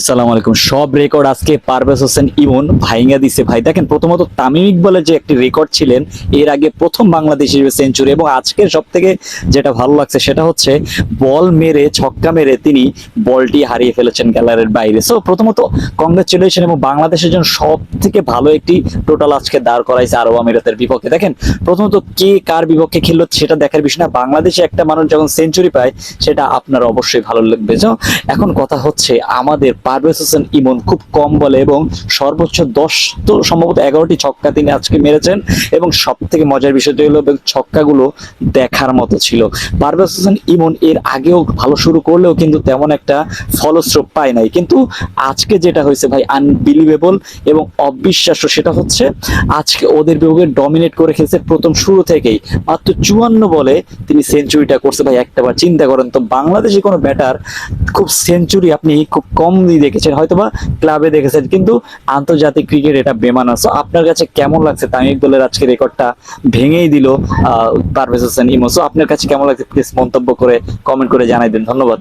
আসসালামু আলাইকুম। সব রেকর্ড আজকে পারভেজ হোসেন ইমন ভাইঙ্গা দিছে। ভাই, দেখেন, প্রথমত তামিম ইকবালের যে একটি রেকর্ড ছিলেন, এর আগে প্রথম বাংলাদেশ হিসেবে সেঞ্চুরি এবং আজকের সব থেকে যেটা ভালো লাগছে সেটা হচ্ছে বল মেরে, ছক্কা মেরে তিনি বলটি হারিয়ে ফেলেছেন গ্যালারির বাইরে। সো প্রথমত কংগ্রেচুলেশন এবং বাংলাদেশের জন্য সব থেকে ভালো একটি টোটাল আজকে দাঁড় করাইছে আরব আমিরাতের বিপক্ষে। দেখেন, প্রথমত কে কার বিপক্ষে খেললো সেটা দেখার বিষয় না। বাংলাদেশে একটা মানুষ যখন সেঞ্চুরি পায়, সেটা আপনার অবশ্যই ভালো লাগবে। এখন কথা হচ্ছে আমাদের পারভেজ হোসেন ইমন খুব কম বলে এবং সর্বোচ্চ দশ তো সম্ভবত এগারোটি ছক্কা তিনি আজকে মেরেছেন এবং সব থেকে মজার বিষয়টি হলো ছক্কাগুলো দেখার মতো ছিল। পারভেজ হোসেন ইমন এর আগেও ভালো শুরু করলেও কিন্তু তেমন একটা ফলস্রূপ পায় নাই। কিন্তু আজকে যেটা হয়েছে ভাই আনবিলিভেবল এবং অবিশ্বাস্য সেটা হচ্ছে আজকে ওদের বিভাগে ডমিনেট করে খেলছে প্রথম শুরু থেকেই। মাত্র চুয়ান্ন বলে তিনি সেঞ্চুরিটা করছে। ভাই, একটাবার চিন্তা করেন তো, বাংলাদেশি কোনো ব্যাটার খুব সেঞ্চুরি আপনি খুব কম দেখেছেন, হয়তোবা ক্লাবে দেখেছেন, কিন্তু আন্তর্জাতিক ক্রিকেট এটা বেমানা সো আপনার কাছে কেমন লাগছে তামিম ইকবালের আজকে রেকর্ডটা ভেঙেই দিল পারভেজ হোসেন ইমো সো আপনার কাছে কেমন লাগছে? প্লিজ মন্তব্য করে কমেন্ট করে জানাই দিন। ধন্যবাদ।